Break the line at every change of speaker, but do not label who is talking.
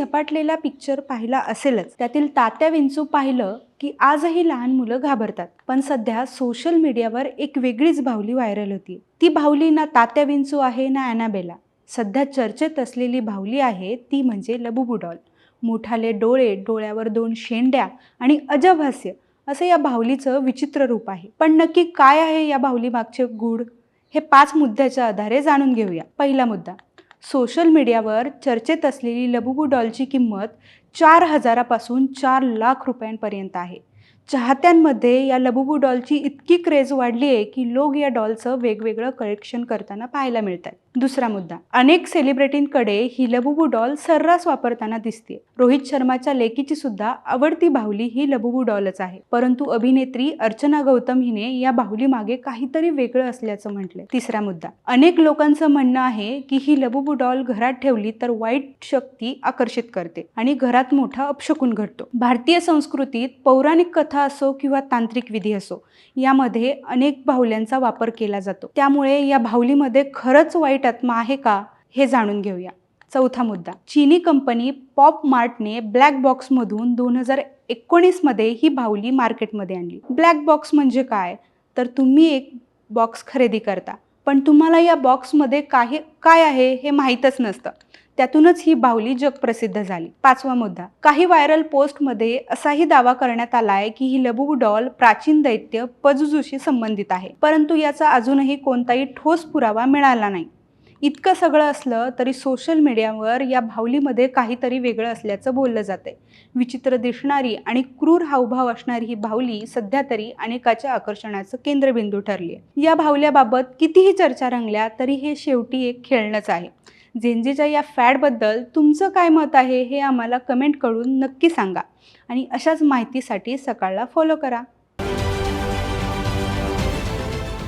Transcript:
झपाटलेला picture पाहिला असेलच. त्यातील तात्या विंचू पाहिलं की आजही लहान मुलं घाबरतात. पण सध्या सोशल मीडियावर एक वेगळीच बाहुली व्हायरल होती. ती बाहुली ना तात्या विंचू आहे ना अॅनाबेला. सध्या चर्चेत असलेली बाहुली आहे ती म्हणजे लबुबू डॉल मोठाले डोळे डोळ्यावर दोन शेंड्या आणि अजब हास्य असं या बाहुलीचं विचित्र रूप आहे. पण नक्की काय आहे या बाहुली मागचे गूढ? हे पाच मुद्द्याच्या आधारे जाणून घेऊया. पहिला मुद्दा सोशल मीडियावर चर्चेत असलेली लबुबू डॉलची किंमत चार हजारापासून चार लाख रुपयांपर्यंत आहे. चाहत्यांमध्ये या लबुबू डॉलची इतकी क्रेज वाढली आहे की लोक या डॉलचं वेगवेगळं कलेक्शन करताना पाहायला मिळतात. दुसरा मुद्दा. अनेक सेलिब्रिटींकडे ही लबुबू डॉल सर्रास वापरताना दिसते रोहित शर्माच्या लेकीची सुद्धा आवडती बाहुली ही लबुबू डॉलच आहे. परंतु अभिनेत्री अर्चना गौतम हिने या बाहुली मागे काहीतरी वेगळं असल्याचं म्हटलंय. तिसरा मुद्दा. अनेक लोकांचं म्हणणं आहे की ही लबुबू डॉल घरात ठेवली तर वाईट शक्ती आकर्षित करते आणि घरात मोठा अपशकून घडतो. भारतीय संस्कृतीत पौराणिक कथा असो किंवा तांत्रिक विधी असो यामध्ये अनेक बाहुल्यांचा वापर केला जातो. त्यामुळे या बाहुलीमध्ये खरंच वाईट आत्मा आहे का हे जाणून घेऊया. चौथा मुद्दा. चीनी कंपनी पॉप मार्टने ब्लॅक बॉक्समधून दोन हजार एकोणीसमध्ये ही बाहुली मार्केटमध्ये आणली. ब्लॅक बॉक्स म्हणजे काय? तर तुम्ही एक बॉक्स खरेदी करता. पण तुम्हाला या बॉक्समध्ये काही काय आहे हे माहीतच नसतं. त्यातूनच ही बाहुली जगप्रसिद्ध झाली. पाचवा मुद्दा. काही व्हायरल पोस्टमध्ये असाही दावा करण्यात आलाय की ही लबू डॉल प्राचीन दैत्य पजुजूशी संबंधित आहे. परंतु याचा अजूनही कोणताही ठोस पुरावा मिळाला नाही. इतकं सगळं असलं तरी सोशल मीडियावर या बाहुलीमध्ये काहीतरी वेगळं असल्याचं बोललं जातंय. विचित्र दिसणारी आणि क्रूर हावभाव असणारी ही बाहुली सध्या तरी अनेकाच्या आकर्षणाचं केंद्रबिंदू ठरली आहे या बाहुल्याबाबत कितीही चर्चा रंगल्या तरी हे शेवटी एक खेळणंच आहे. झेंजेच्या या फॅडबद्दल तुमचं काय मत आहे हे आम्हाला कमेंट करून नक्की सांगा आणि अशाच माहितीसाठी सकाळला फॉलो करा.